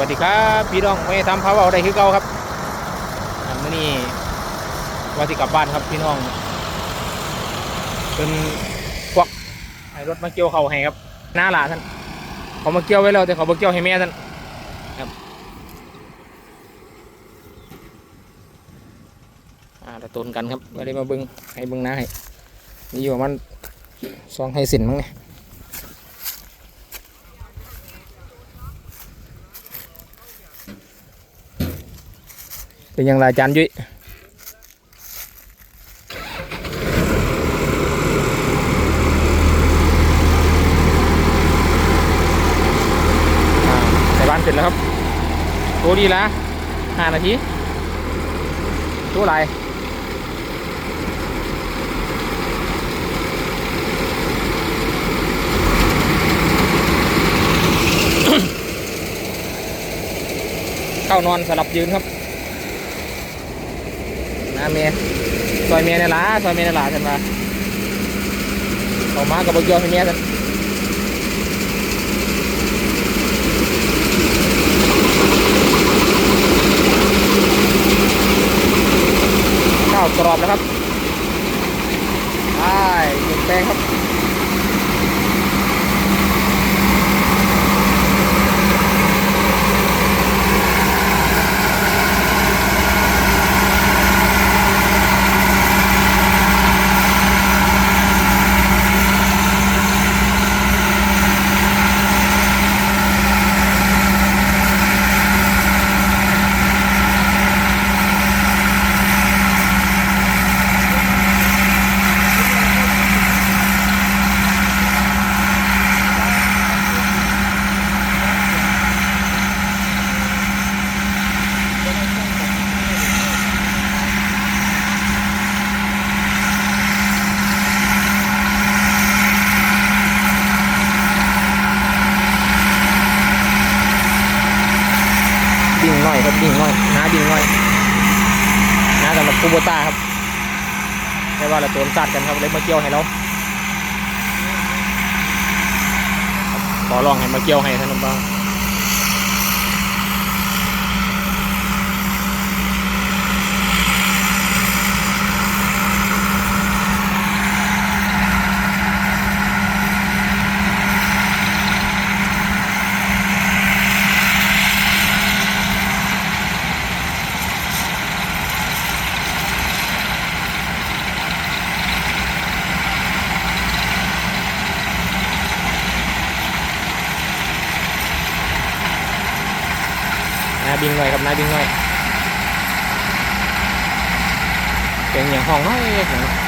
วัสดีครับพี่น้องไม่ทำพาวเอาได้คือเก่าครับมื่อนี้ว่าที่กลับบ้านครับพี่น้องเป็นพวกให้รถมาเกี่ยวเขาให้ครับหน้าหลาท่านเขามาเกี่ยวไว้แล้วแต่เขามาเกี่ยวให้แม่ท่านครับอ่าตะตุนกันครับไม่ได้มาบึงให้บึงหน้าให้นี่อยู่มันสองให้สินมั้งเนี่ย เป็นอย่างไรจารย์ยุ้ยใส่บ้านเสร็จแล้วครับตัวดีละห้านาทีตัวอะไรเข้านอนสลับยืนครับ นะเมียซอยเมียในร้าซอยเมียในร้าฉันมาออกมากับบกยอให้เมียฉันข้าวกรอบนะครับใช่หนึ่งแป้งครับดิ่งหน่อยครับดิ่งหน่อยน้า ดิ่งหน่อยนะสำหรับคูโบต้าครับแค่ว่าเราตัวสัตว์กันครับเลยมาเกี่ยวให้เราขอลองให้มาเกี่ยวให้ท่านน้องบ้าง นาบินหน่อยครับนาบินหน่อยเป็นอย่างห้องน้อย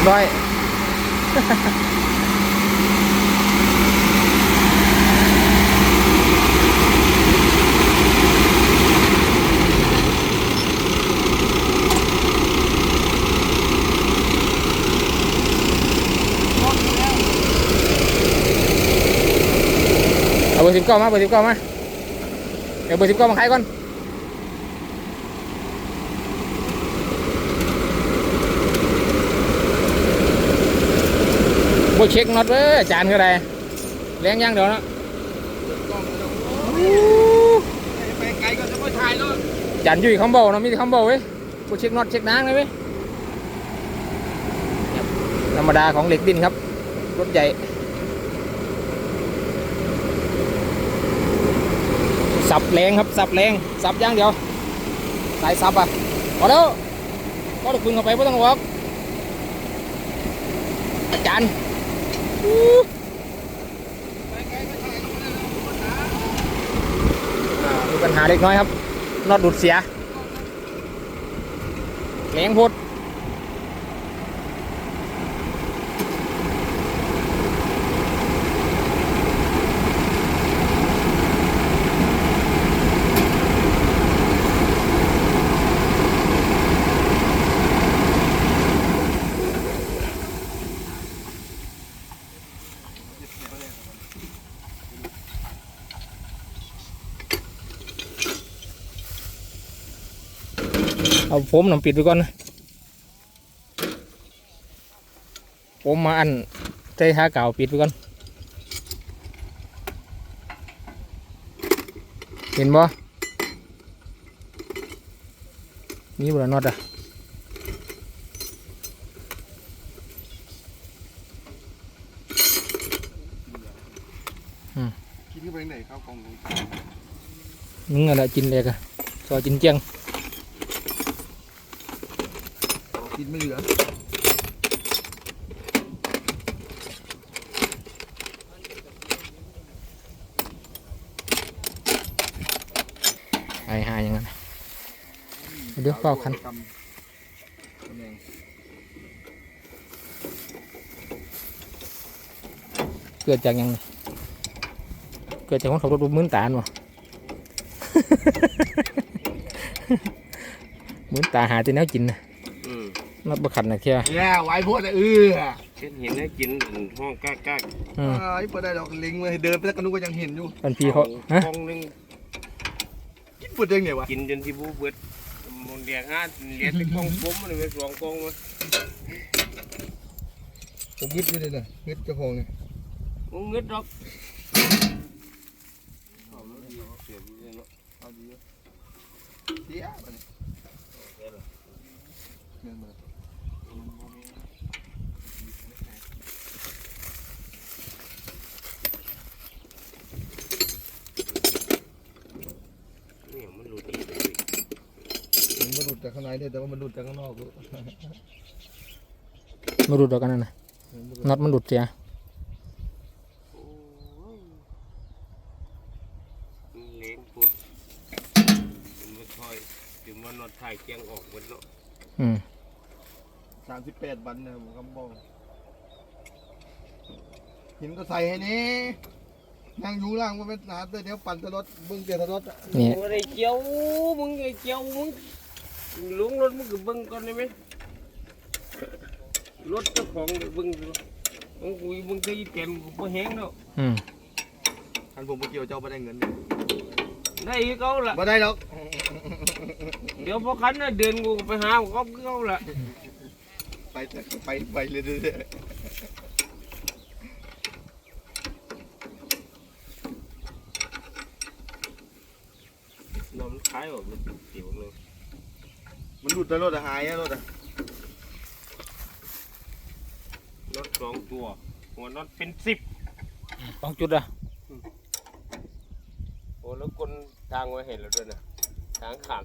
บด้อย ở bơi thím con má, bơi thím con má, ở bờ thím con bằng hai con. บ่เช็คน็อตเว้ยอาจานก็ได้แรงยังเดี๋ยวนะไปไกลก็จะไม่ถ่ายแล้วจานอยู่คำเบาเนาะมีแต่คำเบาเว้ยบ่เช็คน็อตเช็คนางเลยเว้ยครับธรรมดาของเหล็กดินครับ รถใหญ่สับแรงครับสับแรงสับอย่างเดียวสายสับอะพอแล้วก็ตะคุณเข้าไปไม่ต้องบอกอาจารย์อู้อ่า มีปัญหาเล็กน้อยครับน็อตดูดเสียแรงพุด เอาผมหนำปิดไว้ก่อนนะผมมาอันใจหาเก่าปิดไว้ก่อน เห็นบ่มีบ่ละน็อตอะกินเข้าไปไหนข้าวกล่องของมึงอะไรจินเล็กอะซอยจินเจียง กินไม่เหลือไอ้หาอย่างนั้นเดี๋ยวเฝ้าคันเกิดจากหยังไงเกิดจากคนขับรถมืนตาหนวะมืนตาหาที่แนวกินนะ อืมนัดบขัดนะแค่เนี่ยไว้พวดเออเช่นเห็นได้กินห้องกล้ากล้าอืมไอ้เปิดได้ดอกลิงเลยเดินไปแล้วก็นึกว่ายังเห็นอยู่อันพี่เขาฮะห้องหนึงกินเปิดได้ไงวะกินจนที่บูเบิดมันเดียกห้าเลียดที่กล้องผมมันไปสองกล้องมาผมงึดไม่ได้เลยงึดเจ้าของเนี่ยมึงเงิดหรอกเสียไปเลยเงินมาเนี่ยมันหลุดอีกเลย มันหลุดจากข้างใน เนี่ยแต่ว่ามันหลุดจากข้างนอกด้วยมาดูดอกกันนั่นนะน็อตมันหลุดเสียมันเลี้ยงปุดมันมาถอยถึงมันนอนถ่ายเกียงออกหมดเนาะอืมสามสิบแปดบันนะผมกำบอกหินก็ใส่ให้นี่นั่งอยู่ล่างว่าเป็นหาเดี๋ยวปั่นตะรถเบิ้งเตียตะรถอะนี่มึงไอ้เจียวมึงไอ้เจียวมึง ลุงรถมึงก็เบิ่งก่อนได้ไหมรถเจ้าของเบิ่งดูมึงคุยมึงเคยเปลี่ยนกูบ่แห้งแล้วอืมอันผมเมื่อกี้เจ้าไม่ได้เงินเนี่ยได้อีกเอาละไม่ได้หรอกเดี๋ยวพอคันน่ะเดินกูไปหาเขาเขาละไปเถอะไปไปเลยเรื่อยนอนมันคล้ายแบบมันเสียวเลยๆ มันหลุดแล้วรถอะหายอะรถอะรถสองตัว หัวน็อตเป็นสิบต้องจุดอะโอ้แล้วคนทางไว้เห็นแล้วด้วยนะทางขาด